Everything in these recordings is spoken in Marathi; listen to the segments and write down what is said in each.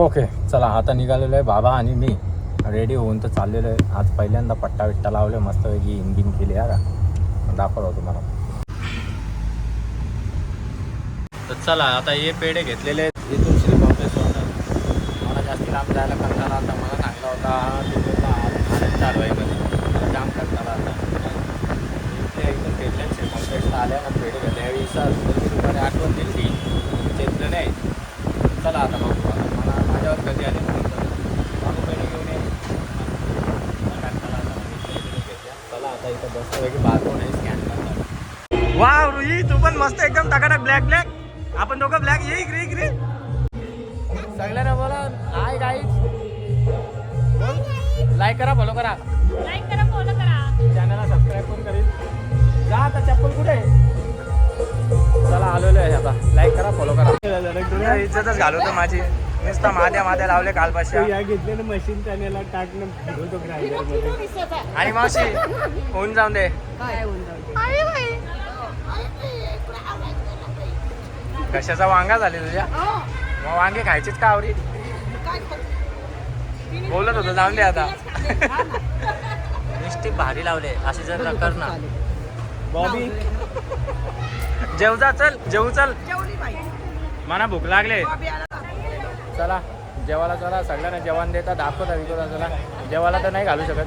ओके चला आता निघालेलो आहे बाबा आणि मी. रेडी होऊन तर चाललेलो आहे. आज पहिल्यांदा पट्टा विट्टा लावले मस्तपैकी इंजिन केली यार का तुम्हाला. तर चला आता हे पेढे घेतलेले आहेत. इथून श्री कॉम्प्लेक्स मला जास्त लांब जायला कंटाळा आता मला चांगला होता. चालू आहे कधी जाम कंटाळा आता. इथे एकदम आल्या ना पेढे घेतले. आठवण दिली ती चेतलं नाही चला आता बघू आता मला माझ्यावर कधी आले बाबू पेढे घेऊन ये मला कंटाळा आला. मी पेढे घेतल्या. चला आता इथं बसतो बारकोड आहे स्कॅन करणार वा रुई तू पण मस्त एकदम टाकाटाक ब्लॅक ब्लॅक आपण दोघं ब्लॅक ये इकडे इकडे. सगळ्यांना बोला. हाय गाईज लाईक करा फॉलो करा. लाईक करा फॉलो करा. चॅनलला सबस्क्राईब पण करेल जा आता चप्पल कुठे? आहे? चला आलेलो आहे आता. लाईक करा फॉलो करा. इज्जतच घालवतो माझी. नुसता माद्या माद्या लावले कालपाशी. या घेतलेलं मशीन त्याला टाकणं आणि मावशी होऊन जाऊन दे. कशाचा वांगा झाले तुझ्या? मग वांगे खायचेच का आवरी? बोलत होतो जाऊन दे आता. नुसती भारी लावले असे जर न कर ना बॉबी? जेव जा चल जेऊ चल. मला भूक लागले. चला जेवायला चला सगळ्यांना जेवण देता दाखवता विकवता चला. जेवायला तर नाही घालू शकत.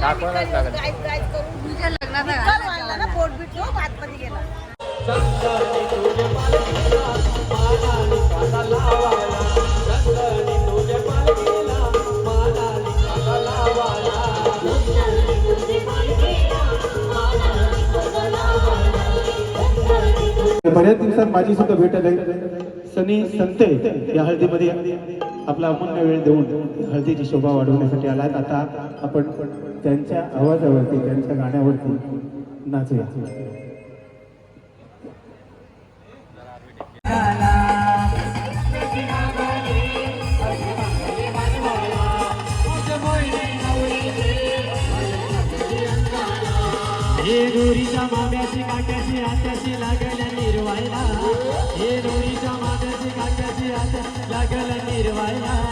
दाखवायलाच लागेल. बऱ्याच दिवसात माझी सुद्धा भेट आहे सनी संते या हळदीमध्ये आपला अमूल्य वेळ देऊन हळदीची शोभा वाढवण्यासाठी आलात. आता आपण त्यांच्या आवाजावरती त्यांच्या गाण्यावरती नाचूया. हे माम्याची काट्याची आत्याशी लागल्या निर्वायला. हे दोरीच्या माम्याची काट्याची आत्या लागल्या निर्वायला.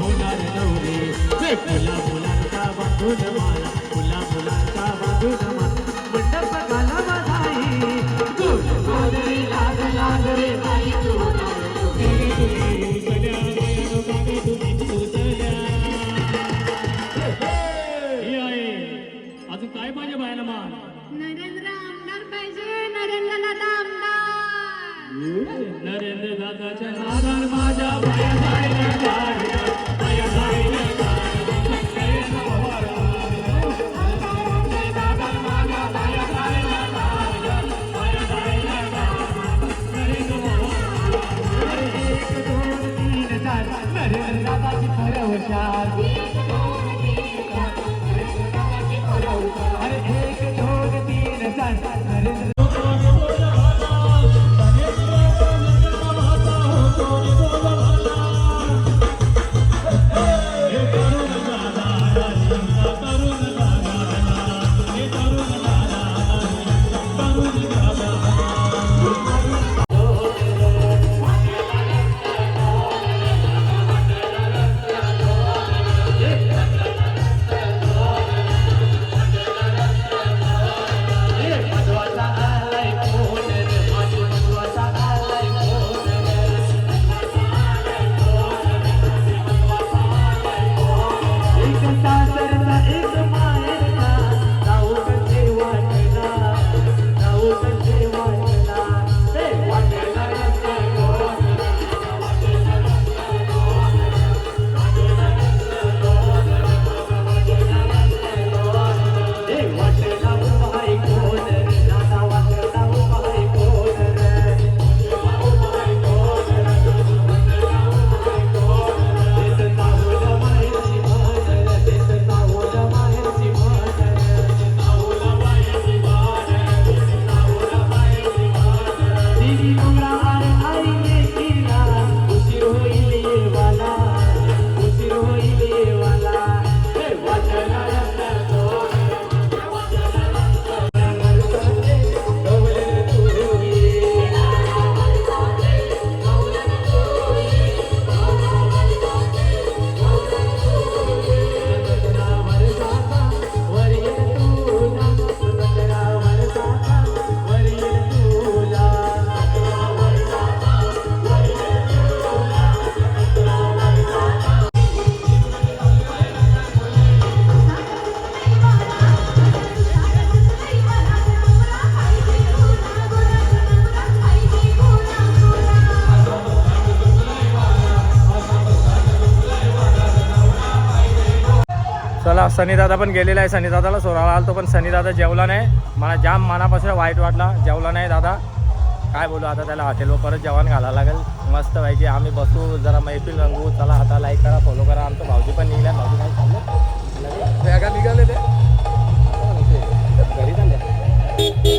होणार नवरी हे फुला फुलांचा बांधून माला चला सनी दादा पण गेलेला आहे. सनी दादाला सोडायला आलतो पण सनी दादा जेवला नाही. मला जाम मनापासून वाईट वाटला. जेवला नाही दादा. काय बोलू आता त्याला हॉटेलवर परत जेवण घालावं लागेल. मस्त पाहिजे आम्ही बसू जरा मैफिल रंगू चला आता लाईक करा फॉलो करा. आमचं भाऊजी पण निघल्या भाऊजी काय चाललं बॅगा निघाले ते. घरी चालले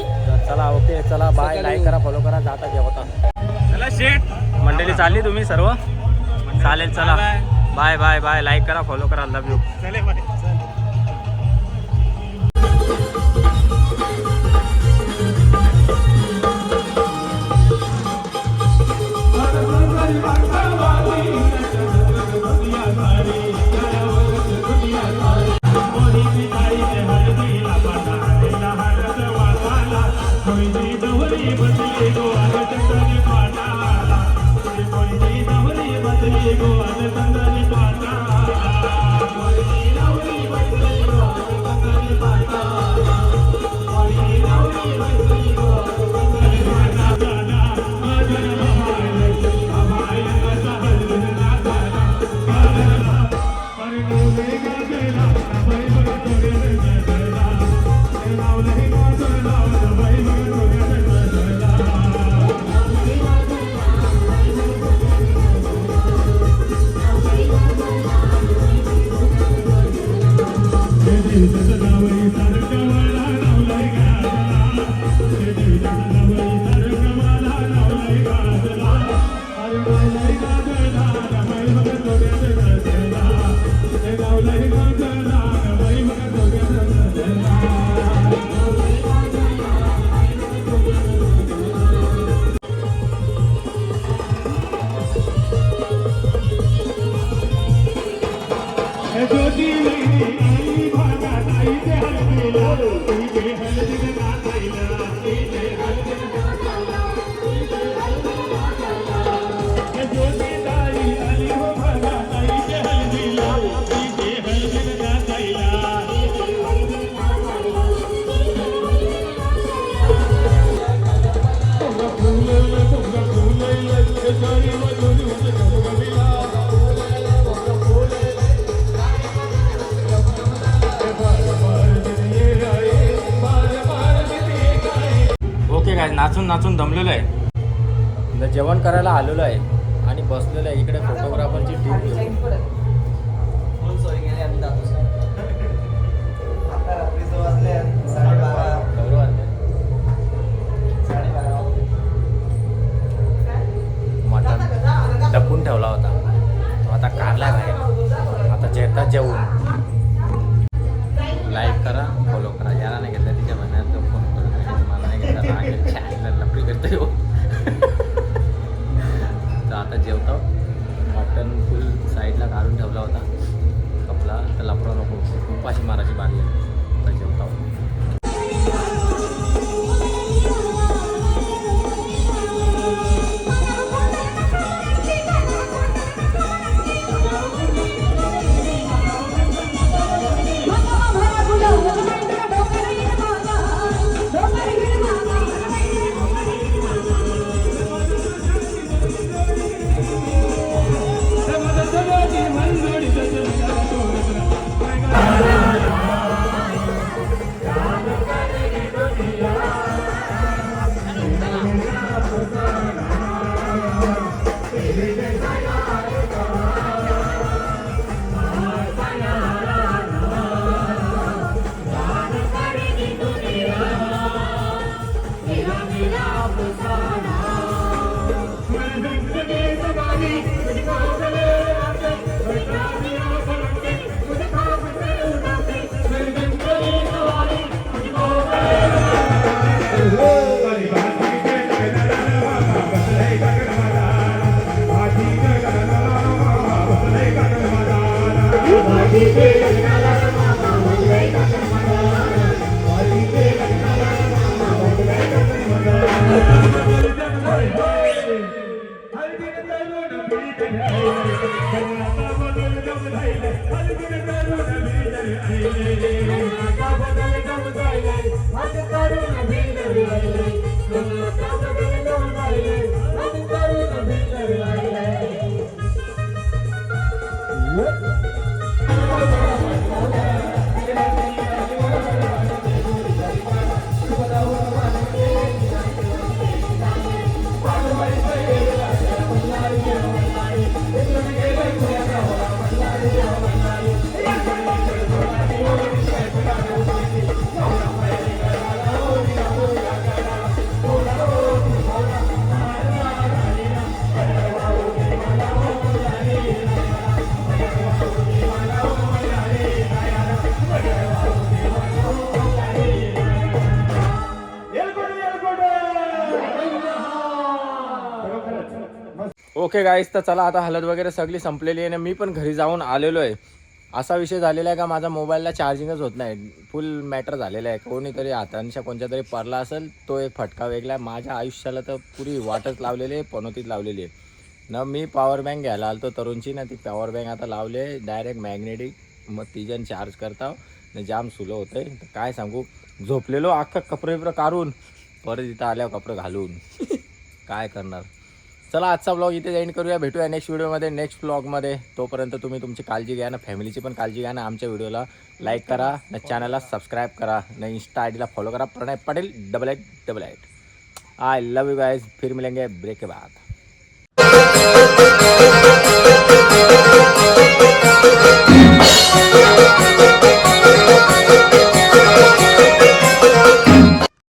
चला ओके चला बाय लाईक करा फॉलो करा. जाता जेवता. चला शेट मंडळी चालली तुम्ही सर्व? चालेल चला. बाय बाय बाय लाईक करा फॉलो करा. लव यू ओके काय नाचून नाचून दमलेलो आहे. जेवण करायला आलेलो आहे आणि बसलेलं आहे इकडे फोटोग्राफरची टीम घेऊन. Ne? ओके गाईस तर चला आता हलत वगैरे सगळी संपलेली आहे आणि मी पण घरी जाऊन आलेलो आहे. असा विषय झालेला आहे का माझा मोबाईलला चार्जिंगच होत नाही. फुल मॅटर झालेला आहे. कोणीतरी हातांच्या कोणत्या तरी पडला असेल तो एक फटका वेगळा आहे. माझ्या आयुष्याला तर पुरी वाटच लावलेली आहे पनोतीत लावलेली आहे. ना मी पॉवर बँक घ्यायला आलतो तरुणची ना ती पॉवर बँक आता लावले डायरेक्ट मॅग्नेटिक मग ती जण चार्ज करता. न जाम सुलो होतंय. तर काय सांगू? झोपलेलो अख्खा कपडे बिपडे काढून परत इथं आल्यावर कपडे घालून. काय करणार? चला आजचा ब्लॉग इथे जॉईन करूया. भेटूया नेक्स्ट व्हिडिओमध्ये नेक्स्ट ब्लॉगमध्ये तोपर्यंत तुम्ही तुमची काळजी घ्या ना. फॅमिलीची पण काळजी घ्या ना. आमच्या व्हिडिओला लाईक करा न चॅनलला सबस्क्राईब करा. न इन्स्टा आय डीला फॉलो करा. Pranay Patel double eight double eight I love you guys फिर मिलेंगे ब्रेक के बाद.